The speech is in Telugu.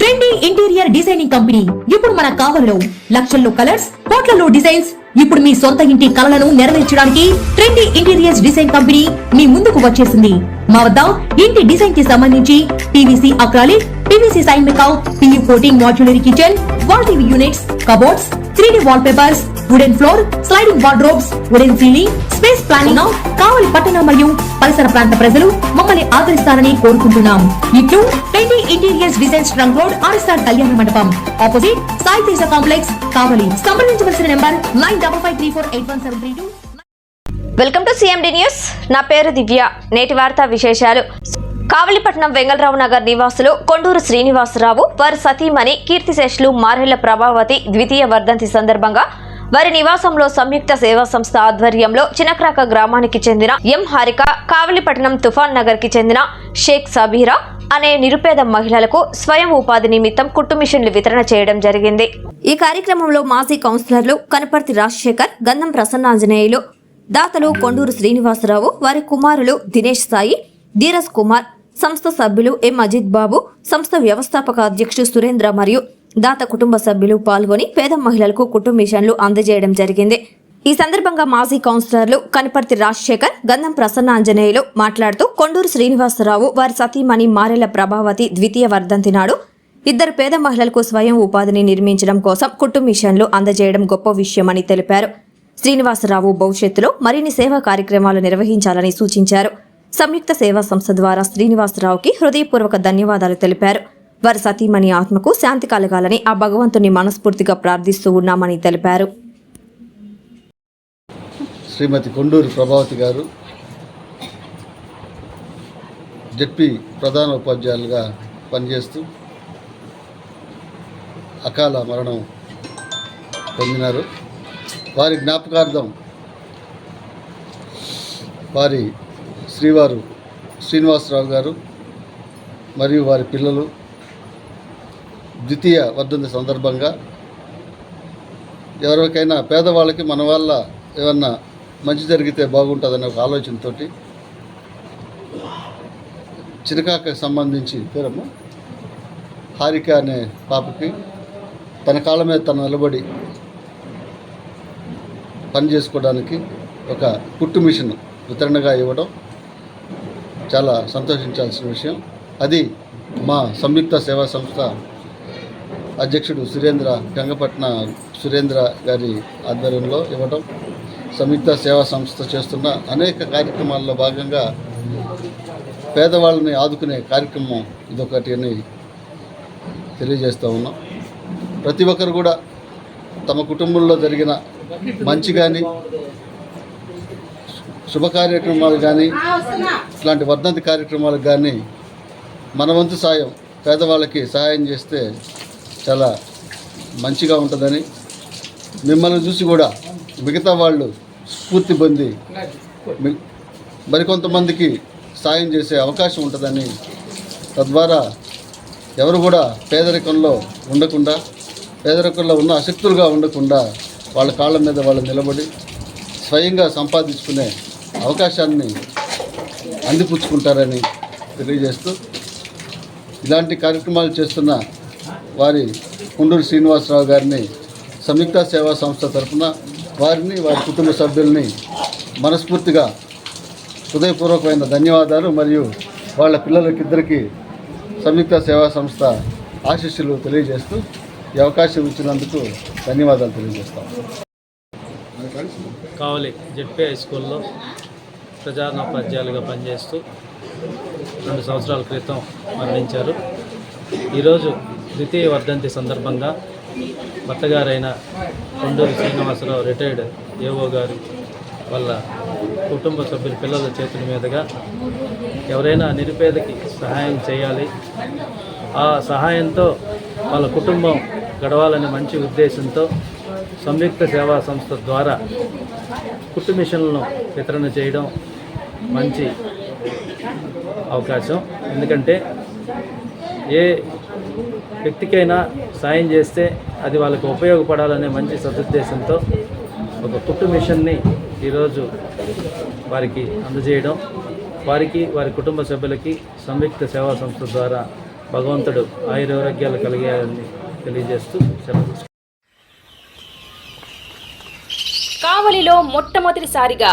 Trendy interior designing company. ఇప్పుడు మన కావలిలో లక్షల్లో కలర్స్ కోట్లలో డిజైన్స్. ఇప్పుడు మీ సొంత ఇంటి కలలను నెరవేర్చడానికి ట్రెండీ ఇంటీరియర్స్ డిజైన్ కంపెనీ మీ ముందుకు వచ్చేసింది. మా వద్ద ఇంటి డిజైన్కి సంబంధించి పీవీసీ అక్రాలిక్ పీవీసీ సైన్ మేకౌ PU coating modular kitchen wall TV units cupboards three D wall papers wooden floor sliding wardrobes wooden ceiling space planning Kavali పట్టణ మరియు పరిసర ప్రాంత ప్రజలు మమ్మల్ని ఆదరిస్తారని కోరుకుంటున్నాం. ఇట్లు twenty interiors designs trunk road RSR కళ్యాణ మండపం. Opposite Sai Teja complex Kavali. సంప్రదించవలసిన number nine double five three four eight one seven three two. Welcome to CMD news నా పేరు దివ్య. నేటి వార్తా విశేషాలు. కావలిపట్నం వెంగళరావు నగర్ నివాసులు కొండూరు శ్రీనివాసరావు వారి సతీమణి కీర్తిశేషులు మారెళ్ళ ప్రభావతి ద్వితీయ వర్ధంతి సందర్భంగా వారి నివాసంలో సంయుక్త సేవా సంస్థ ఆధ్వర్యంలో చినక్రాక గ్రామానికి చెందిన ఎం హారిక కావలిపట్నం తుఫాన్ నగర్కి చెందిన షేక్ సబీరా అనే నిరుపేద మహిళలకు స్వయం ఉపాధి నిమిత్తం కుట్టు మిషన్లు వితరణ చేయడం జరిగింది. ఈ కార్యక్రమంలో మాజీ కౌన్సిలర్లు కనపర్తి రాజశేఖర్ గంధం ప్రసన్నాంజనేయులు దాతలు కొండూరు శ్రీనివాసరావు వారి కుమారులు దినేష్ సాయి ధీరజ్ కుమార్ సంస్థ సభ్యులు ఎం. అజిత్ బాబు సంస్థ వ్యవస్థాపక అధ్యక్షుడు సురేంద్ర మరియు దాత కుటుంబ సభ్యులు పాల్గొని పేద మహిళలకు కుటుంబ మిషన్లు అందజేయడం జరిగింది. ఈ సందర్భంగా మాజీ కౌన్సిలర్లు కనపర్తి రాజశేఖర్ గంధం ప్రసన్న ఆంజనేయులు మాట్లాడుతూ కొండూరు శ్రీనివాసరావు వారి సతీమణి మారెల ప్రభావతి ద్వితీయ వర్ధంతి నాడు ఇద్దరు పేద మహిళలకు స్వయం ఉపాధిని నిర్మించడం కోసం కుటుంబిషన్లు అందజేయడం గొప్ప విషయమని తెలిపారు. శ్రీనివాసరావు భవిష్యత్తులో మరిన్ని సేవా కార్యక్రమాలు నిర్వహించాలని సూచించారు. సంయుక్త సేవా సంస్థ ద్వారా శ్రీనివాసరావుకి హృదయపూర్వక ధన్యవాదాలు తెలిపారు. వారి సతీమణి ఆత్మకు శాంతి కలగాలని ఆ భగవంతుని మనస్ఫూర్తిగా ప్రార్థిస్తూ ఉన్నామని తెలిపారు. శ్రీమతి కొండూరు ప్రభావతి గారు జడ్పీ ప్రధాన ఉపాధ్యాయులుగా పనిచేస్తూ అకాల మరణం పొందినారు. వారి జ్ఞాపకార్థం వారి శ్రీవారు శ్రీనివాసరావు గారు మరియు వారి పిల్లలు ద్వితీయ వర్ధంతి సందర్భంగా ఎవరికైనా పేదవాళ్ళకి మన వల్ల ఏమన్నా మంచి జరిగితే బాగుంటుందనే ఒక ఆలోచనతో చిరకాకు సంబంధించి పేరమ్మా హారిక అనే పాపకి తన కాళ్ళ మీద తను నిలబడి పని చేసుకోవడానికి ఒక కుట్టు మిషన్ వితరణగా ఇవ్వడం చాలా సంతోషించాల్సిన విషయం. అది మా సంయుక్త సేవా సంస్థ అధ్యక్షుడు సురేంద్ర గంగపట్న సురేంద్ర గారి ఆధ్వర్యంలో ఇవ్వటం సంయుక్త సేవా సంస్థ చేస్తున్న అనేక కార్యక్రమాల్లో భాగంగా పేదవాళ్ళని ఆదుకునే కార్యక్రమం ఇదొకటి అని తెలియజేస్తూ ఉన్నాం. ప్రతి ఒక్కరు కూడా తమ కుటుంబంలో జరిగిన మంచి కానీ శుభ కార్యక్రమాలు కానీ ఇట్లాంటి వర్ధంతి కార్యక్రమాలకు కానీ మన వంతు సాయం పేదవాళ్ళకి సహాయం చేస్తే చాలా మంచిగా ఉంటుందని మిమ్మల్ని చూసి కూడా మిగతా వాళ్ళు స్ఫూర్తి పొంది మరికొంతమందికి సాయం చేసే అవకాశం ఉంటుందని తద్వారా ఎవరు కూడా పేదరికంలో ఉండకుండా పేదరికంలో ఉన్న అశక్తులుగా ఉండకుండా వాళ్ళ కాళ్ళ మీద వాళ్ళు నిలబడి స్వయంగా సంపాదించుకునే అవకాశాన్ని అందిపుచ్చుకుంటారని తెలియజేస్తూ ఇలాంటి కార్యక్రమాలు చేస్తున్న వారి కుండూరు శ్రీనివాసరావు గారిని సంయుక్త సేవా సంస్థ తరఫున వారిని వారి కుటుంబ సభ్యుల్ని మనస్ఫూర్తిగా హృదయపూర్వకమైన ధన్యవాదాలు మరియు వాళ్ళ పిల్లలకిద్దరికీ సంయుక్త సేవా సంస్థ ఆశీస్సులు తెలియజేస్తూ ఈ అవకాశం ఇచ్చినందుకు ధన్యవాదాలు తెలియజేస్తాం. కావాలి జెడ్పీ హై స్కూల్లో. ప్రధానోపాధ్యాయులుగా పనిచేస్తూ రెండు సంవత్సరాల క్రితం మరణించారు. ఈరోజు ద్వితీయ వర్ధంతి సందర్భంగా భర్తగారైన కొండూరు శ్రీనివాసరావు రిటైర్డ్ ఏఓ గారు వాళ్ళ కుటుంబ సభ్యుల పిల్లల చేతుల మీదుగా ఎవరైనా నిరుపేదకి సహాయం చేయాలి. ఆ సహాయంతో వాళ్ళ కుటుంబం గడవాలనే మంచి ఉద్దేశంతో సంయుక్త సేవా సంస్థ ద్వారా కుట్టు మిషన్లను వితరణ చేయడం మంచి అవకాశం. ఎందుకంటే ఏ వ్యక్తికైనా సాయం చేస్తే అది వాళ్ళకు ఉపయోగపడాలనే మంచి సదుద్దేశంతో ఒక కుట్టు మిషన్ని ఈరోజు వారికి అందజేయడం. వారికి వారి కుటుంబ సభ్యులకి సంయుక్త సేవా సంస్థ ద్వారా భగవంతుడు ఆయురారోగ్యాలు కలిగాయని తెలియజేస్తూ సెలవు కావలిలో మొట్టమొదటిసారిగా